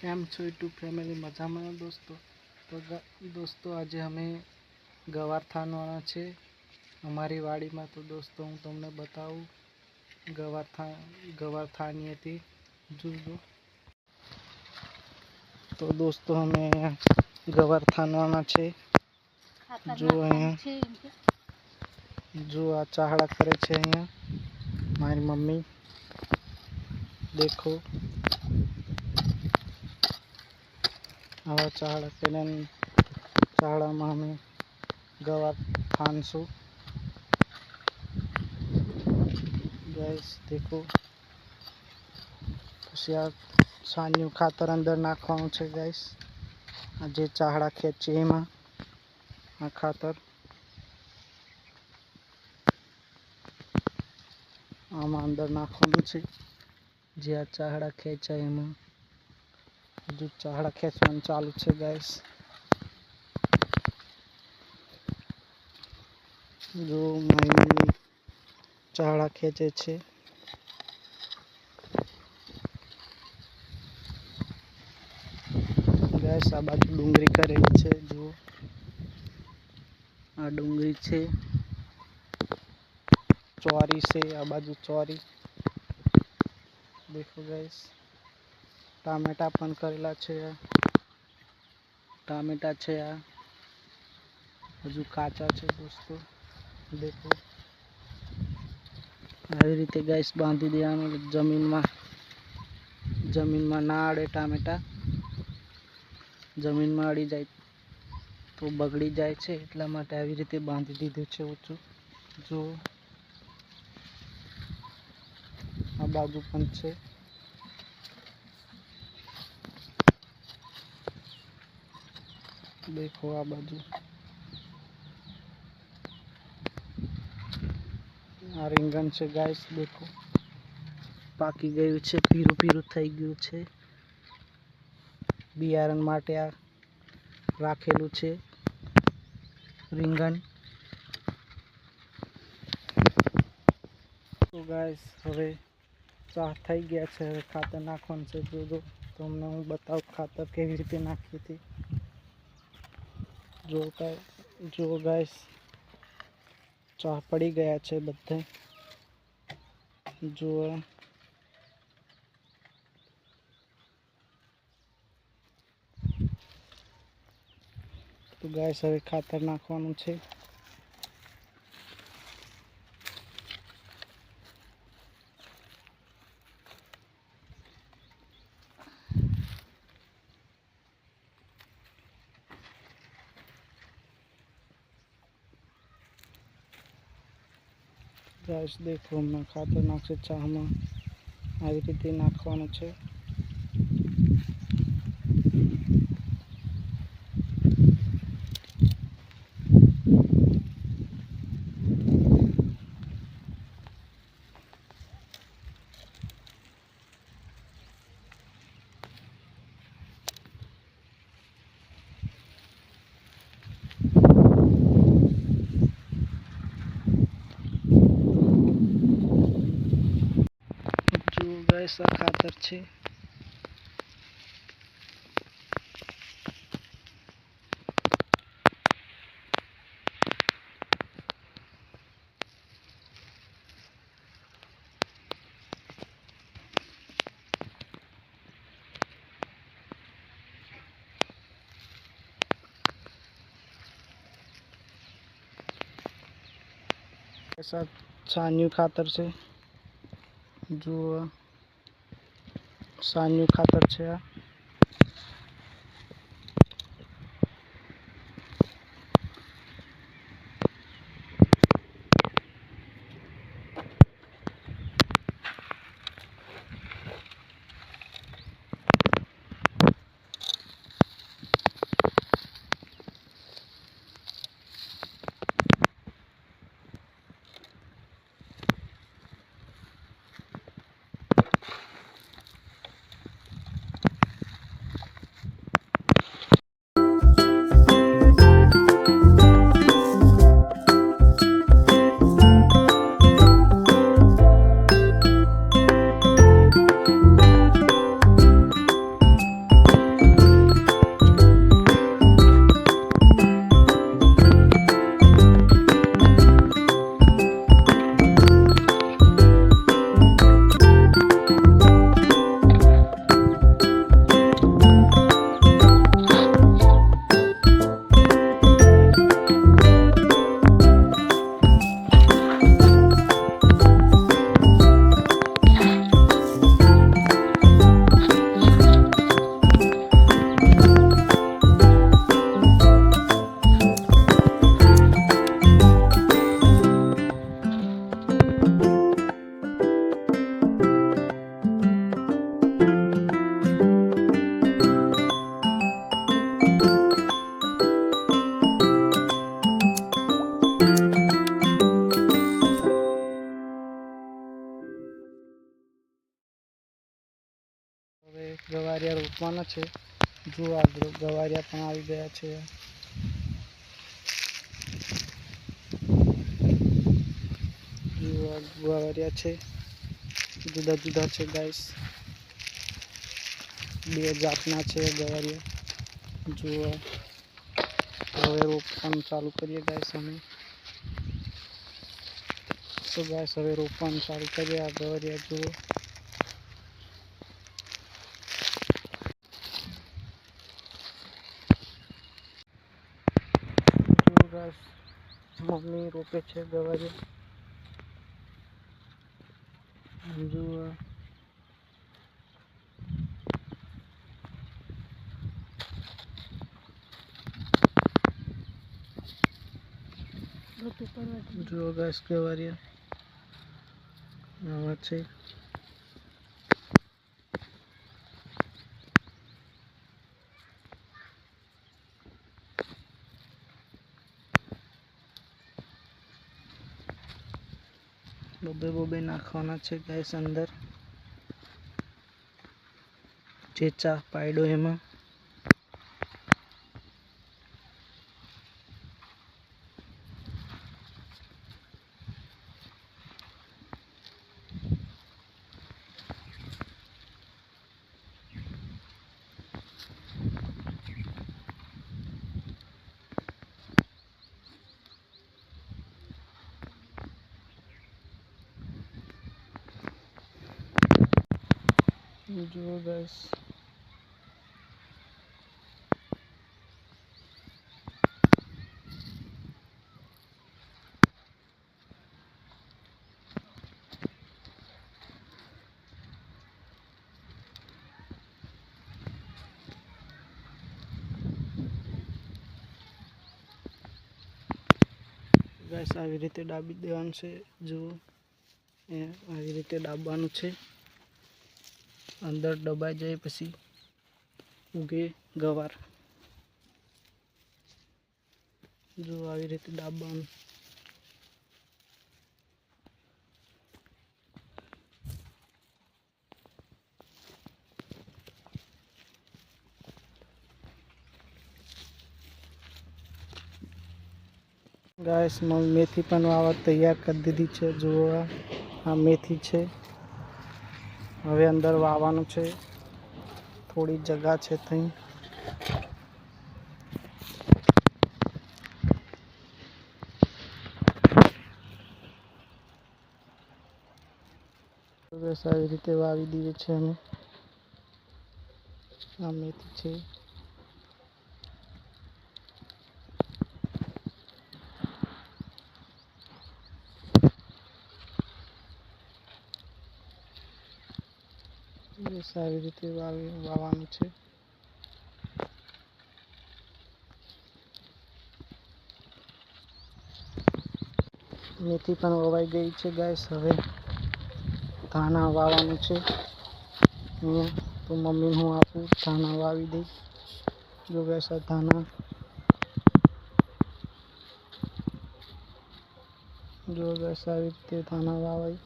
કેમ છો YouTube family મજામાં દોસ્તો તો દોસ્તો આજે અમે ગવાર થાનવાના છે અમારી વાડીમાં તો દોસ્તો હું તમને બતાવું ગવાર થા ગવાર થાની હતી જોજો તો દોસ્તો અમે ગવાર થાનવાના છે જો અહીંયા જો આ ચાહડા કરે છે અહીંયા મારી મમ્મી દેખો આવા ચાડા કેન ચાડા માં મે ગવા ખાન છું ગાઈસ દેખો ફશિયા સાન્યુ ખાતર અંદર નાખવાનું છે ગાઈસ આ જે ચાડા ખેચે માં આ ખાતર આમાં અંદર નાખવાનું છે જે આ ચાડા ખેચે માં हजू चढ़ खेचवन चालू है गैस जो मैं चढ़ा खेचे छे। गैस आ बाजू डूंगी करे छे। जो आ डूंगी छे चौरी से आ बाजू चौरी देखो गैस ટામેટા પણ કરેલા છે ટામેટા છે આ હજુ કાચા છે દોસ્તો દેખો આવી રીતે ગેસ બાંધી દેવાનું જમીનમાં જમીનમાં ના અડે ટામેટા જમીનમાં અડી જાય તો બગડી જાય છે એટલા માટે આવી રીતે બાંધી દીધું છે ઓછું જો આ બાજુ પણ છે देखो आ बाजू हारिंगन छे गाइस देखो पाकी गई छे पीरू पीरू થઈ ગઈ છે બિયારણ માટે આ રાખેલું છે રીંગણ તો गाइस હવે ચાત થઈ ગયા છે ખાતર નાખવાનું છે જુઓ તમને હું બતાવ ખાતર કેવી રીતે નાખીએ છે जो का जो गैस चाह पड़ी गया छे बदे जो है तो गैस अभी खतरनाक वन રાઈસ દેખો હમણાં ખાતર નાખશે ચામાં આવી રીતે નાખવાનું છે પૈસા खातर छे ऐसा छान्यू खातर से जो સાન્યુ ખાતર છે આ આપવાના છે જો આ ગવારિયા પણ આવી ગયા છે ગવારિયા છે જુદા જુદા છે ગાઈસ બે જાતના છે ગવારિયા જુઓ હવે રોપણ ચાલુ કરીએ ગાઈસ અમે તો ગાઈસ હવે રોપવાનું ચાલુ કરીએ આ ગવારિયા જુઓ મમ્મી રોપે છે ગવારી જુઓ જુઓ ગાસ ગવારી આવા છે બબે બોબે નાખવાના છે ગેસ અંદર ચેચા પાડ્યો એમાં ગાયસ આ રીતે ડાબી દેવાનું છે જો એ આ રીતે ડાબવાનું છે अंदर डबाई जाए पी उगे गवार जो आ रीते डाबा गाय मेथी पर वावर तैयार कर दीधी है जो आ मेथी है હવે અંદર વાવવાનું છે થોડી જગ્યા છે ત્યાં સારી રીતે વાવી દઈએ છીએ અમે આ મેથી છે એ સારી રીતે વાવવાનું છે મેથી પણ વવાઈ ગઈ છે ગાઈસ હવે ધાણા વાવવાનું છે અહીંયા તો મમ્મીને હું આપું ધાણા વાવી દઈશ જો ગાઈસ આ ધાણા જો ગાઈસ આવી રીતે ધાણા વાવાય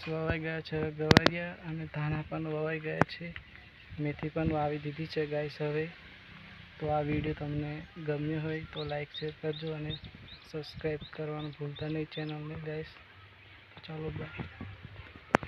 કપાસ વવાઈ ગયા છે ગવારિયા અને ધાણા પણ વવાઈ ગયા છે મેથી પણ વાવી દીધી છે ગાઈસ હવે તો આ વિડીયો તમને ગમ્યો હોય તો લાઈક શેર કરજો અને સબસ્ક્રાઈબ કરવાનું ભૂલતા નહીં ચેનલને ગાઈસ ચાલો બાય